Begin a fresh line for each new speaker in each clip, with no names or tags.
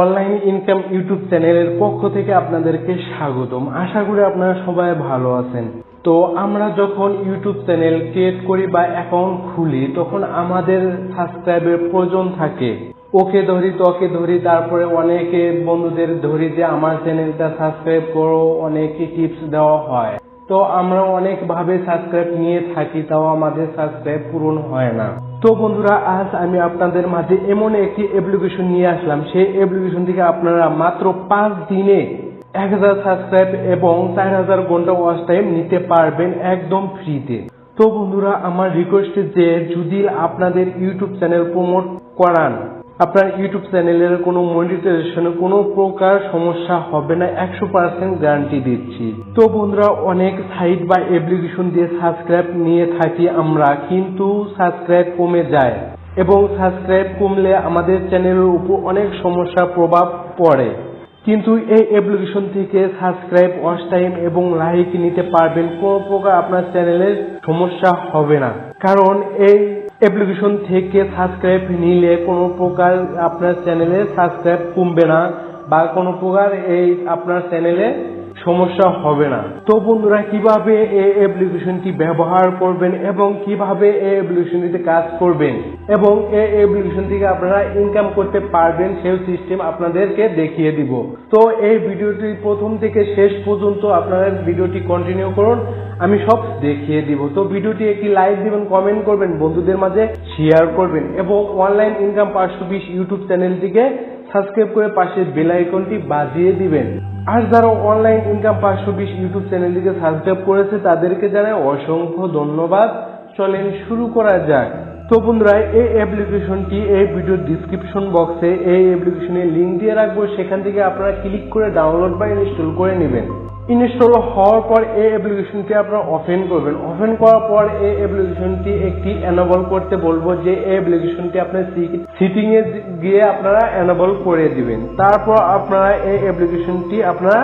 Online income YouTube চ্যানেলের পক্ষ থেকে আপনাদেরকে স্বাগতম। আশা করি আপনারা সবাই ভালো আছেন। তো আমরা যখন ইউটিউব চ্যানেল ক্রিয়েট করি বা অ্যাকাউন্ট খুলি, তখন আমাদের সাবস্ক্রাইবের প্রয়োজন থাকে। ওকে ধরি, তোকে ধরি, তারপরে অনেকে বন্ধুদের ধরি যে, আমার চ্যানেলটা সাবস্ক্রাইব করো। অনেকে টিপস দেওয়া হয়। তো আমরা অনেক ভাবে সাবস্ক্রাইব নিয়ে থাকি, তাও আমাদের সাবস্ক্রাইব পূরণ হয় না। তো বন্ধুরা, আজ আমি আপনাদের মাঝে এমন একটি অ্যাপ্লিকেশন নিয়ে আসলাম। সেই অ্যাপ্লিকেশন থেকে আপনারা মাত্র পাঁচ দিনে এক হাজার সাবস্ক্রাইব এবং চার হাজার ঘণ্টা ওয়াচ টাইম নিতে পারবেন একদম ফ্রিতে তো বন্ধুরা, আমার রিকোয়েস্ট যে যদি আপনাদের ইউটিউব চ্যানেল প্রমোট করান আপনার ইউটিউব চ্যানেলের কোনো মনিটাইজেশনে কোনো প্রকার সমস্যা হবে না, একশো পার্সেন্ট গ্যারান্টি দিচ্ছি। তো বন্ধুরা, অনেক সাইট বা অ্যাপ্লিকেশন দিয়ে সাবস্ক্রাইব নিয়ে থাকি আমরা, কিন্তু সাবস্ক্রাইব কমে যায় এবং সাবস্ক্রাইব কমলে আমাদের চ্যানেলের উপর অনেক সমস্যা প্রভাব পড়ে। কিন্তু এই অ্যাপ্লিকেশন থেকে সাবস্ক্রাইব ওয়াচ টাইম এবং লাইক নিতে পারবেন, কোনো প্রকার আপনার চ্যানেলের সমস্যা হবে না। কারণ এই অ্যাপ্লিকেশন থেকে সাবস্ক্রাইব নিলে কোনো প্রকার আপনার চ্যানেলে সাবস্ক্রাইব কমবে না বা কোনো প্রকার এই আপনার চ্যানেলে সমস্যা হবে না। তো বন্ধুরা, কীভাবে এই অ্যাপ্লিকেশনটি ব্যবহার করবেন এবং কীভাবে এই অ্যাপ্লিকেশনটিতে কাজ করবেন? এবং এই অ্যাপ্লিকেশন থেকে আপনারা ইনকাম করতে পারবেন, সেই সিস্টেম আপনাদেরকে দেখিয়ে দিব। তো এই ভিডিওটি প্রথম থেকে শেষ পর্যন্ত আপনারা ভিডিওটি কন্টিনিউ করুন, আমি সব দেখিয়ে দিব। তো ভিডিওটি একটি লাইক দিবেন কমেন্ট করবেন, বন্ধুদের মাঝে শেয়ার করবেন এবং অনলাইন ইনকাম পাঁচশো বিশ ইউটিউব চ্যানেলটিকে সাবস্ক্রাইব করে পাশে বেল আইকনটি বাজিয়ে দিবেন। আর যারা অনলাইন ইনকাম পাঁচশো বিশ ইউটিউব চ্যানেলটিকে সাবস্ক্রাইব করেছে, তাদেরকে জানাই অসংখ্য ধন্যবাদ। চলেন শুরু করা যাক। তো বন্ধুরা, এই অ্যাপ্লিকেশনটি এই ভিডিওর ডিসক্রিপশন বক্সে এই অ্যাপ্লিকেশনের লিঙ্ক দিয়ে রাখব। সেখান থেকে আপনারা ক্লিক করে ডাউনলোড বা ইনস্টল করে নেবেন। ইনস্টল হওয়ার পর এই অ্যাপ্লিকেশনটি আপনারা ওপেন করবেন। ওপেন করার পর এই অ্যাপ্লিকেশনটি একটি এনেবল করতে বলব যে এই অ্যাপ্লিকেশনটি আপনার সিটিং এ গিয়ে আপনারা এনেবল করে দিবেন। তারপর আপনারা এই অ্যাপ্লিকেশনটি আপনারা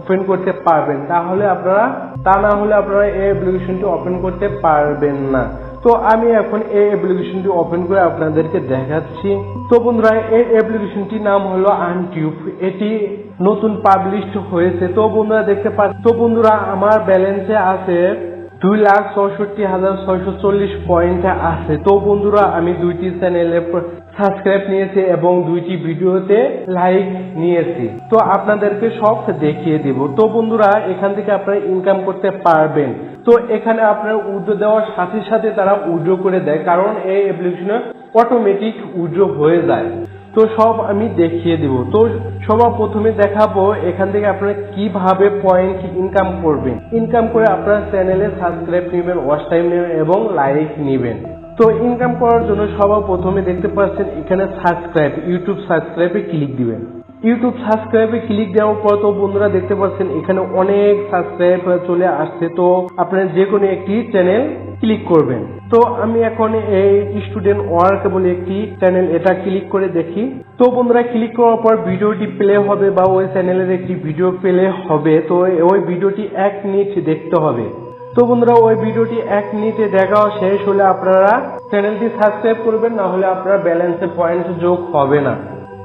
ওপেন করতে পারবেন। তাহলে আপনারা তা না হলে আপনারা এই অ্যাপ্লিকেশনটি ওপেন করতে পারবেন না। তো আমি এখন এই অ্যাপ্লিকেশনটি ওপেন করে আপনাদেরকে দেখাচ্ছি। তো বন্ধুরা, এই অ্যাপ্লিকেশনটির নাম হলো আনটিউব এটি নতুন পাবলিশড হয়েছে। তো বন্ধুরা, দেখতে পাচ্ছেন তো বন্ধুরা, আমার ব্যালেন্সে আছে দুই লাখ চৌষট্টি হাজার ছয়শো চল্লিশ পয়েন্ট আছে। তো বন্ধুরা, আমি দুইটি চ্যানেলে সাবস্ক্রাইব নিয়েছি এবং দুইটি ভিডিওতে লাইক নিয়েছি। তো আপনাদেরকে সব দেখিয়ে দিব। তো বন্ধুরা, এখান থেকে আপনারা ইনকাম করতে পারবেন। তো এখানে আপনার উইড্রো দেওয়ার সাথে সাথে তারা উইড্রো করে দেয়, কারণ এই অ্যাপ্লিকেশনে অটোমেটিক উইড্রো হয়ে যায়। তো সব আমি দেখিয়ে দিব। তো সবার প্রথমে দেখাবো এখান থেকে আপনারা কীভাবে পয়েন্ট ইনকাম করবেন। ইনকাম করে আপনার চ্যানেলে সাবস্ক্রাইব নেবেন ওয়াচ টাইম নেবেন এবং লাইক নেবেন। তো ইনকাম করার জন্য সবার প্রথমে দেখতে পাচ্ছেন, এখানে সাবস্ক্রাইব ইউটিউব সাবস্ক্রাইবে ক্লিক দিবেন। ইউটিউব সাবস্ক্রাইবে ক্লিক দেওয়ার পর তো বন্ধুরা দেখতে পাচ্ছেন, এখানে অনেক সাবস্ক্রাইব চলে আসছে। তো আপনারা যে কোনো একটি চ্যানেল ক্লিক করবেন। তো আমি এখন এই স্টুডেন্ট ওয়ার্ক বলে একটি চ্যানেল এটা ক্লিক করে দেখি। তো বন্ধুরা ক্লিক করার পর ভিডিওটি প্লে হবে বা ওই চ্যানেলের একটি ভিডিও প্লে হবে। তো ওই ভিডিওটি এক মিনিট দেখতে হবে। তো বন্ধুরা, ওই ভিডিওটি এক মিনিটে দেখা শেষ হলে আপনারা চ্যানেলটি সাবস্ক্রাইব করবেন, না হলে আপনার ব্যালেন্সে পয়েন্ট যোগ হবে না।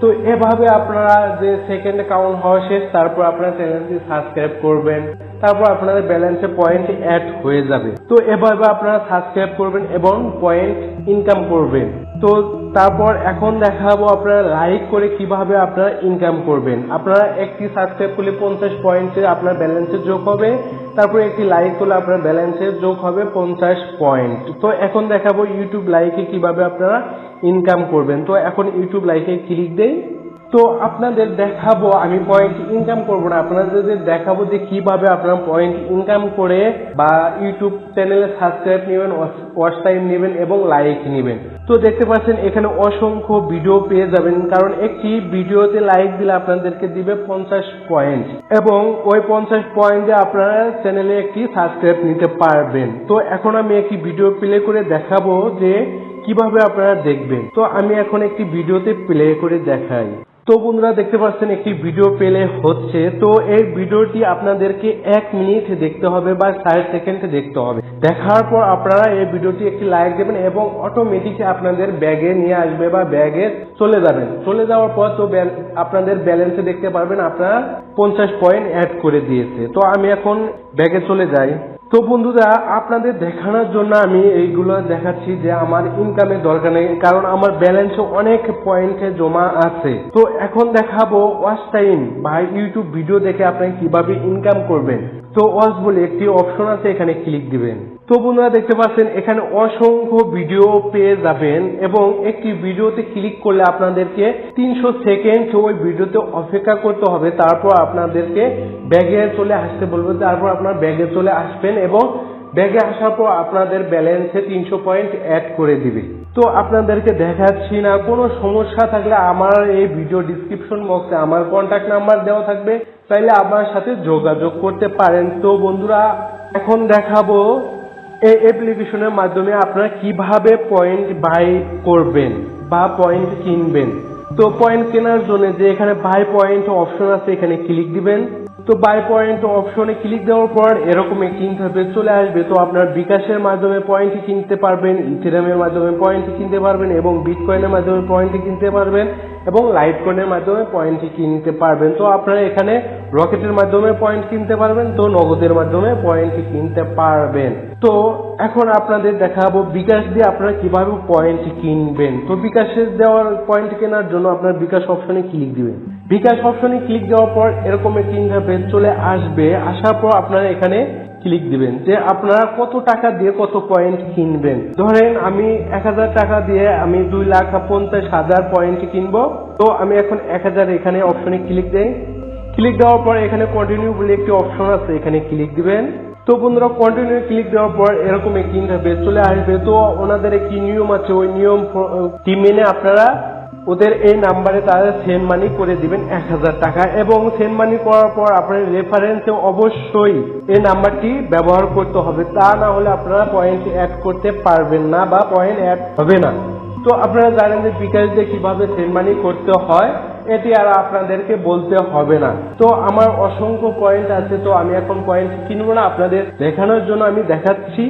তো এভাবে আপনারা যে সেকেন্ড কাউন্ট হওয়া শেষ, তারপর আপনারা চ্যানেলটি সাবস্ক্রাইব করবেন, তারপর আপনাদের ব্যালেন্সে পয়েন্ট অ্যাড হয়ে যাবে। তো এভাবে আপনারা সাবস্ক্রাইব করবেন এবং পয়েন্ট ইনকাম করবেন। তো তারপর এখন দেখাবো আপনারা লাইক করে কীভাবে আপনারা ইনকাম করবেন। আপনারা একটি সাবস্ক্রাইব করলে পঞ্চাশ পয়েন্টে আপনার ব্যালেন্সে যোগ হবে। তারপর একটি লাইক করলে আপনার ব্যালেন্সে যোগ হবে পঞ্চাশ পয়েন্ট তো এখন দেখাবো ইউটিউব লাইকে কীভাবে আপনারা ইনকাম করবেন। তো এখন ইউটিউব লাইকে ক্লিক দেই। তো আপনাদের দেখাবো, আমি পয়েন্ট ইনকাম করব না। আপনাদের দেখাবো যে কীভাবে আপনারা পয়েন্ট ইনকাম করে বা ইউটিউব চ্যানেলে সাবস্ক্রাইব নেবেন ওয়াচ টাইম নেবেন এবং লাইক নেবেন। তো দেখতে পাচ্ছেন, এখানে অসংখ্য ভিডিও পেয়ে যাবেন, কারণ একটি ভিডিওতে লাইক দিলে আপনাদেরকে দিবে পঞ্চাশ পয়েন্ট এবং ওই পঞ্চাশ পয়েন্টে আপনারা চ্যানেলে একটি সাবস্ক্রাইব নিতে পারবেন। তো এখন আমি একটি ভিডিও প্লে করে দেখাবো যে কীভাবে আপনারা দেখবেন। তো আমি এখন একটি ভিডিওতে প্লে করে দেখাই। তো বন্ধুরা দেখতে পাচ্ছেন, একটি ভিডিও পেলে হচ্ছে। তো এই ভিডিওটি আপনাদেরকে এক মিনিট দেখতে হবে বা ষাট সেকেন্ড দেখতে হবে। দেখার পর আপনারা এই ভিডিওটি একটি লাইক দেবেন এবং অটোমেটিক আপনাদের ব্যাগে নিয়ে আসবে বা ব্যাগে চলে যাবেন। চলে যাওয়ার পর তো আপনাদের ব্যালেন্সে দেখতে পারবেন, আপনারা পঞ্চাশ পয়েন্ট অ্যাড করে দিয়েছে। তো আমি এখন ব্যাগে চলে যাই। তো বন্ধুরা, আপনাদের দেখানোর জন্য আমি এইগুলো দেখাচ্ছি যে আমার ইনকামের দরকার নেই, কারণ আমার ব্যালেন্স অনেক পয়েন্টে জমা আছে। তো এখন দেখাবো ওয়াচ টাইম বা ইউটিউব ভিডিও দেখে আপনি কীভাবে ইনকাম করবেন। তো ওয়াশ বলে একটি অপশন আছে, এখানে ক্লিক দিবেন। তো বন্ধুরা দেখতে পাচ্ছেন, এখানে অসংখ্য ভিডিও পেয়ে যাবেন এবং একটি ভিডিওতে ক্লিক করলে আপনাদেরকে তিনশো সেকেন্ড ওই ভিডিওতে অপেক্ষা করতে হবে। তারপর আপনাদেরকে ব্যাগে চলে আসতে বলবে, তারপর আপনার ব্যাগে চলে আসবেন এবং ব্যাগে আসার পর আপনাদের ব্যালেন্সে তিনশো পয়েন্ট অ্যাড করে দিবে। তো আপনাদেরকে দেখাচ্ছি না, কোনো সমস্যা থাকলে আমার এই ভিডিও ডিসক্রিপশন বক্সে আমার কন্ট্যাক্ট নাম্বার দেওয়া থাকবে। চাইলে আমার সাথে যোগাযোগ করতে পারেন। তো বন্ধুরা, এখন দেখাবো এই অ্যাপ্লিকেশনের মাধ্যমে আপনারা কীভাবে পয়েন্ট বাই করবেন বা পয়েন্ট কিনবেন? তো পয়েন্ট কেনার জন্য যে এখানে বাই পয়েন্ট অপশন আছে, এখানে ক্লিক দিবেন। তো বাই পয়েন্ট অপশনে ক্লিক দেওয়ার পর এরকম একটি ইন্টারফেস চলে আসবে। তো আপনার বিকাশের মাধ্যমে পয়েন্ট কিনতে পারবেন ইথেরিয়ামের মাধ্যমে পয়েন্ট কিনতে পারবেন এবং বিটকয়েনের মাধ্যমে পয়েন্ট কিনতে পারবেন এবং লাইট কয়েনের মাধ্যমে পয়েন্ট কিনতে পারবেন। তো আপনারা এখানে রকেটের মাধ্যমে পয়েন্ট কিনতে পারবেন, তো নগদের মাধ্যমে পয়েন্ট কিনতে পারবেন। তো এখন আপনাদের দেখাবো বিকাশ দিয়ে আপনারা কীভাবে পয়েন্ট কিনবেন। তো বিকাশের দেওয়ার পয়েন্ট কেনার জন্য আপনার বিকাশ অপশনে ক্লিক দিবেন। বিকাশ অপশনে ক্লিক দেওয়ার পর এরকম একটি ইন্টারফেস চলে আসবে। আসার পর আপনারা এখানে ক্লিক দিবেন যে আপনারা কত টাকা দিয়ে কত পয়েন্ট কিনবেন। ধরেন আমি এক হাজার টাকা দিয়ে আমি দুই লাখ পঞ্চাশ হাজার পয়েন্ট কিনবো। তো আমি এখন এক হাজার এখানে অপশনে ক্লিক দেই। ক্লিক দেওয়ার পর এখানে কন্টিনিউ বলে একটি অপশন আছে, এখানে ক্লিক দিবেন। তো বন্ধুরা কন্টিনিউ ক্লিক দেওয়ার পর এরকম একটি ইন্টারফেস চলে আসবে। তো ওনাদের একটি নিয়ম আছে, ওই নিয়ম টি মেনে আপনারা ওদের এই নাম্বারে তাদের সেন্ড মানি করে দিবেন এক হাজার টাকা এবং সেন্ড মানি করার পর আপনার রেফারেন্সে অবশ্যই এই নাম্বারটি ব্যবহার করতে হবে। তা না হলে আপনারা পয়েন্ট অ্যাড করতে পারবেন না বা পয়েন্ট অ্যাড হবে না। তো আপনারা জানেন যে বিকাশ দিয়ে কীভাবে সেন্ড মানি করতে হয়। এটি আর আপনাদেরকে বলতে হবে না। তো আমার অসংখ্য পয়েন্ট আছে, তো আমি এখন পয়েন্ট কিনবো না আপনাদের দেখানোর জন্য আমি দেখাচ্ছি।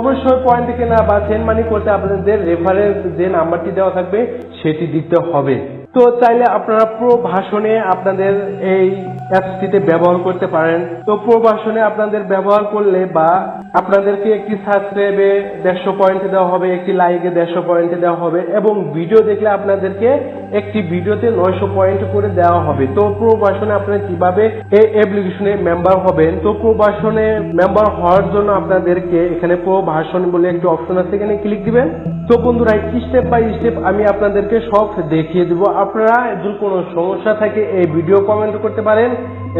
অবশ্যই পয়েন্ট কেনা বা সেন্ড মানি করতে আপনাদের রেফারেন্স যে নাম্বারটি দেওয়া থাকবে, সেটি দিতে হবে। তো চাইলে আপনারা প্রো ভাষণে আপনাদের এই অ্যাপসটিতে ব্যবহার করতে পারেন। তো প্রো ভাষণে আপনাদের ব্যবহার করলে বা আপনাদেরকে একটি সাবস্ক্রাইবে দেড়শো পয়েন্ট দেওয়া হবে, একটি লাইকে দেড়শো পয়েন্ট দেওয়া হবে এবং ভিডিও দেখলে আপনাদেরকে একটি ভিডিওতে নয়শো পয়েন্ট করে দেওয়া হবে। তো প্রো ভাষণে আপনারা কীভাবে এই অ্যাপ্লিকেশনে মেম্বার হবেন? তো প্রো ভাষণে মেম্বার হওয়ার জন্য আপনাদেরকে এখানে প্রো ভাষণ বলে একটি অপশন আছে, এখানে ক্লিক দিবেন। তো বন্ধুরা স্টেপ বাই স্টেপ আমি আপনাদেরকে সব দেখিয়ে দিব। আপনারা যদি কোনো সমস্যা থাকে, এই ভিডিও কমেন্ট করতে পারেন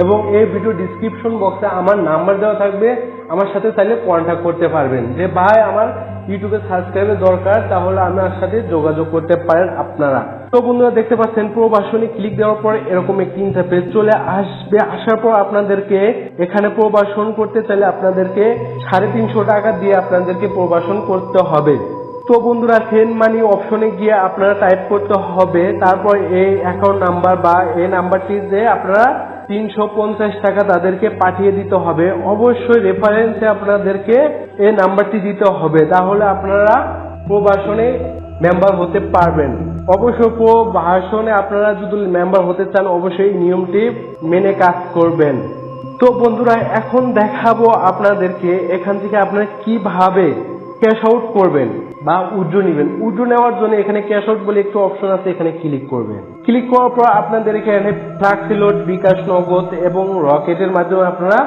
এবং এই ভিডিও ডিসক্রিপশন বক্সে আমার নাম্বার দেওয়া থাকবে। আমার সাথে চাইলে কন্ট্যাক্ট করতে পারবেন। যে, ভাই, আমার ইউটিউবে সাবস্ক্রাইবের দরকার, তাহলে আমার সাথে যোগাযোগ করতে পারেন আপনারা। তো বন্ধুরা, দেখতে পাচ্ছেন প্রবাসনে ক্লিক দেওয়ার পর এরকম একটি ইন্টারফেস চলে আসবে। আসার পর আপনাদেরকে এখানে প্রবাসন করতে চাইলে আপনাদেরকে সাড়ে তিনশো টাকা দিয়ে আপনাদেরকে প্রবাসন করতে হবে। তো বন্ধুরা সেন্ড মানি অপশনে গিয়ে আপনারা টাইপ করতে হবে। তারপর এই অ্যাকাউন্ট নাম্বার বা এই নাম্বারটি যে আপনারা তিনশো পঞ্চাশ টাকা তাদেরকে পাঠিয়ে দিতে হবে। অবশ্যই রেফারেন্সে আপনাদেরকে এই নাম্বারটি দিতে হবে। তাহলে আপনারা প্রবাসনে মেম্বার হতে পারবেন। অবশ্য প্রবাসনে আপনারা যদি মেম্বার হতে চান, অবশ্যই নিয়মটি মেনে কাজ করবেন। তো বন্ধুরা, এখন দেখাবো আপনাদেরকে এখান থেকে আপনারা কীভাবে ক্যাশ আউট করবেন বা উজ্জ্ব নেবেন। উজ্জ্ব নেওয়ার জন্য এখানে ক্যাশ আউট বলে একটু অপশন আছে, এখানে ক্লিক করবেন। ক্লিক করার পর আপনাদের এখানে ফ্লাক্সিলোড বিকাশ নগদ এবং রকেটের মাধ্যমে আপনারা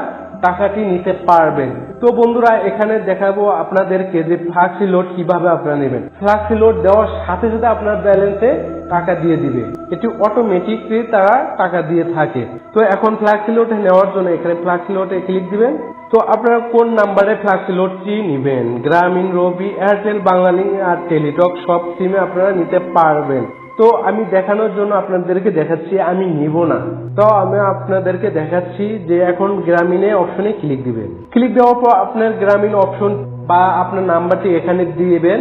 টাকাটি নিতে পারবেন। তো বন্ধুরা, এখানে দেখাবো আপনাদেরকে যে ফ্লাক্সি লোড কীভাবে আপনারা নেবেন। ফ্লাক্সি লোড দেওয়ার সাথে সাথে আপনার ব্যালেন্সে টাকা দিয়ে দিবে। এটি অটোমেটিকলি তারা টাকা দিয়ে থাকে। তো এখন ফ্লাক্সি লোড নেওয়ার জন্য এখানে ফ্লাক্সি লোডে ক্লিক দিবেন। তো আপনারা কোন নাম্বারে ফ্লাক্সি লোডটি নেবেন? গ্রামীণ রবি এয়ারটেল বাঙালি আর টেলিটক সব সিমে আপনারা নিতে পারবেন। তো আমি দেখানোর জন্য আপনাদেরকে দেখাচ্ছি, আমি নিব না। তো আমি আপনাদেরকে দেখাচ্ছি যে এখন গ্রামীণে অপশনে ক্লিক দিবেন। ক্লিক দেওয়ার পর আপনার গ্রামীণ অপশন বা আপনার নাম্বারটি এখানে দিবেন।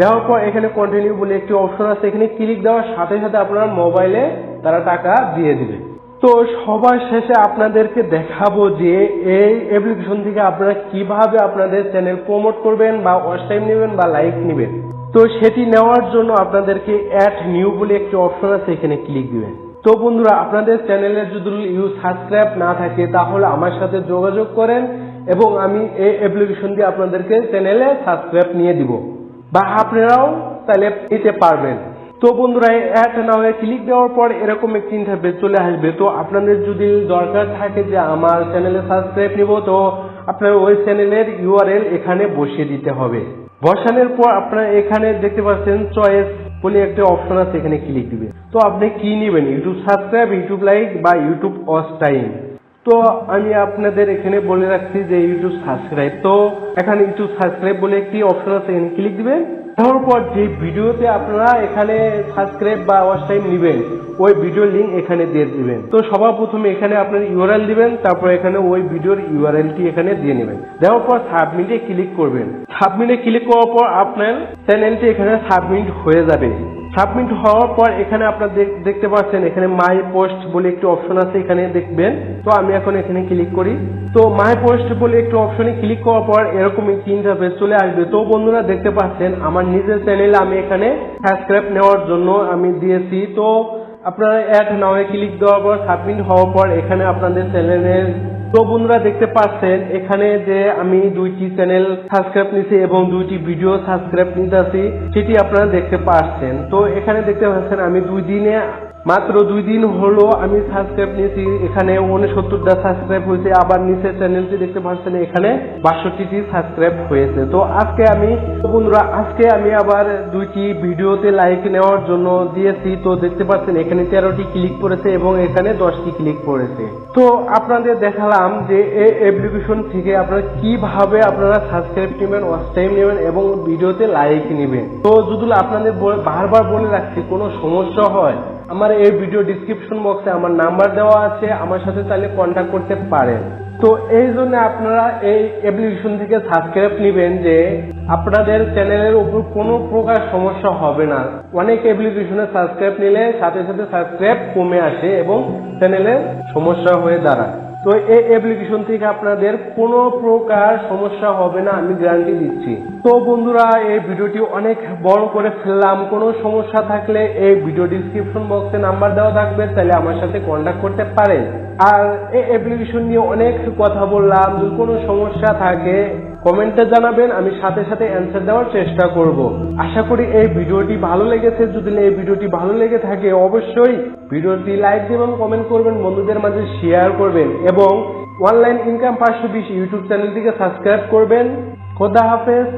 দেওয়ার পর এখানে কন্টিনিউ বলে একটি অপশন আছে। এখানে ক্লিক দেওয়ার সাথে সাথে আপনার মোবাইলে তারা টাকা দিয়ে দিবে। তো সবার শেষে আপনাদেরকে দেখাবো যে এই অ্যাপ্লিকেশন থেকে আপনারা কীভাবে আপনাদের চ্যানেল প্রমোট করবেন বা ওয়াচ টাইম নেবেন বা লাইক নেবেন। তো সেটি নেওয়ার জন্য আপনাদেরকে অ্যাড নিউ বলে একটি অপশন আছে, এখানে ক্লিক দিবেন। তো বন্ধুরা, আপনাদের চ্যানেলের যদি ইউ সাবস্ক্রাইব না থাকে, তাহলে আমার সাথে যোগাযোগ করেন এবং আমি এই অ্যাপ্লিকেশন দিয়ে আপনাদেরকে চ্যানেলে সাবস্ক্রাইব নিয়ে দিব। বা আপনারাও তাহলে নিতে পারবেন। তো বন্ধুরা অ্যাড নামে ক্লিক দেওয়ার পর এরকম একটি ইন্টারফেস চলে আসবে। তো আপনাদের যদি দরকার থাকে যে আমার চ্যানেলে সাবস্ক্রাইব নিব, তো আপনার ওই চ্যানেলের ইউআরএল এখানে বসিয়ে দিতে হবে। বসানোর পর আপনারা এখানে দেখতে পাচ্ছেন চয়েস বলে একটা অপশন আছে, এখানে ক্লিক দিবে। তো আপনি কি নেবেন? ইউটিউব সাবস্ক্রাইব ইউটিউব লাইক বা ইউটিউব ওয়াচ টাইম তো আমি আপনাদের এখানে বলে রাখছি যে ইউটিউব সাবস্ক্রাইব তো এখানে ইউটিউব সাবস্ক্রাইব বলে একটি অপশন আছে, এখানে ক্লিক দিবেন। তারপর যে ভিডিওতে আপনারা এখানে সাবস্ক্রাইব বা ওয়াচ টাইম নেবেন, ওই ভিডিও লিংক এখানে দিয়ে দিবেন। তো সবার প্রথমে এখানে আপনার ইউআরএল দিবেন, তারপর এখানে ওই ভিডিওর ইউআরএলটি এখানে দিয়ে নেবেন। দেওয়ার পর সাবমিটে ক্লিক করবেন। সাবমিটে ক্লিক করার পর আপনার চ্যানেলটি এখানে সাবমিট হয়ে যাবে। সাবমিট হওয়ার পর এখানে আপনার দেখতে পাচ্ছেন, এখানে মাই পোস্ট বলে একটি অপশন আছে, এখানে দেখবেন। তো আমি এখন এখানে ক্লিক করি। তো মাই পোস্ট বলে একটি অপশনে ক্লিক করার পর এরকম একটি ইন্টারফেস চলে আসবে। তো বন্ধুরা দেখতে পাচ্ছেন, আমার নিজের চ্যানেলে আমি এখানে সাবস্ক্রাইব নেওয়ার জন্য আমি দিয়েছি। তো আপনারা অ্যাড নাও ক্লিক দেওয়ার পর সাবমিট হওয়ার পর এখানে আপনাদের চ্যানেলের তো বন্ধুরা দেখতে পাচ্ছেন, এখানে যে আমি দুইটি চ্যানেল সাবস্ক্রাইব নিছি এবং দুইটি ভিডিও সাবস্ক্রাইব নিতেছি সেটি আপনারা দেখতে পাচ্ছেন। তো এখানে দেখতে পাচ্ছেন, আমি দুই দিনে মাত্র দুই দিন হলো আমি সাবস্ক্রাইব নিয়েছি, এখানে উনসত্তরটা সাবস্ক্রাইব হয়েছে, আবার নিচের চ্যানেলটি দেখতে পাচ্ছেন, এখানে বাষট্টিটি সাবস্ক্রাইব হয়েছে। তো আজকে আমি, বন্ধুরা, আজকে আমি আবার দুইটি ভিডিওতে লাইক নেওয়ার জন্য দিয়েছি, তো দেখতে পাচ্ছেন, এখানে তেরোটি ক্লিক করেছে এবং এখানে দশটি ক্লিক করেছে। তো আপনাদের দেখালাম যে এই অ্যাপ্লিকেশন থেকে আপনারা কীভাবে আপনারা সাবস্ক্রাইব নেবেন ওয়াচ টাইম নেবেন এবং ভিডিওতে লাইক নেবেন। তো যদি আপনাদের বারবার বলে রাখছি, কোনো সমস্যা হয়? আমার এই ভিডিও ডিসক্রিপশন বক্সে আমার নাম্বার দেওয়া আছে, আমার সাথে তাহলে কন্ট্যাক্ট করতে পারেন। তো এই জন্য আপনারা এই অ্যাপ্লিকেশন থেকে সাবস্ক্রাইব নেবেন যে আপনাদের চ্যানেলের উপর কোনো প্রকার সমস্যা হবে না। অনেক অ্যাপ্লিকেশনে সাবস্ক্রাইব নিলে সাথে সাথে সাবস্ক্রাইব কমে আসে এবং চ্যানেলের সমস্যা হয়ে দাঁড়ায়। তো এই অ্যাপ্লিকেশন থেকে আপনাদের কোনো প্রকার সমস্যা হবে না, আমি গ্যারান্টি দিচ্ছি। তো বন্ধুরা, এই ভিডিওটি অনেক বড় করে ফেললাম। কোনো সমস্যা থাকলে এই ভিডিও ডিসক্রিপশন বক্সে নাম্বার দেওয়া থাকবে, তাহলে আমার সাথে কন্ট্যাক্ট করতে পারেন। আর এই অ্যাপ্লিকেশন নিয়ে অনেক কথা বললাম, যদি কোনো সমস্যা থাকে কমেন্টে জানাবেন, আমি সাথে সাথে অ্যান্সার দেওয়ার চেষ্টা করব। আশা করি এই ভিডিওটি ভালো লেগেছে। যদি এই ভিডিওটি ভালো লেগে থাকে, অবশ্যই ভিডিওটি লাইক দেবেন কমেন্ট করবেন, বন্ধুদের মাঝে শেয়ার করবেন এবং অনলাইন ইনকাম পাঁচশো বিশ ইউটিউব চ্যানেলটিকে সাবস্ক্রাইব করবেন। খোদা হাফেজ।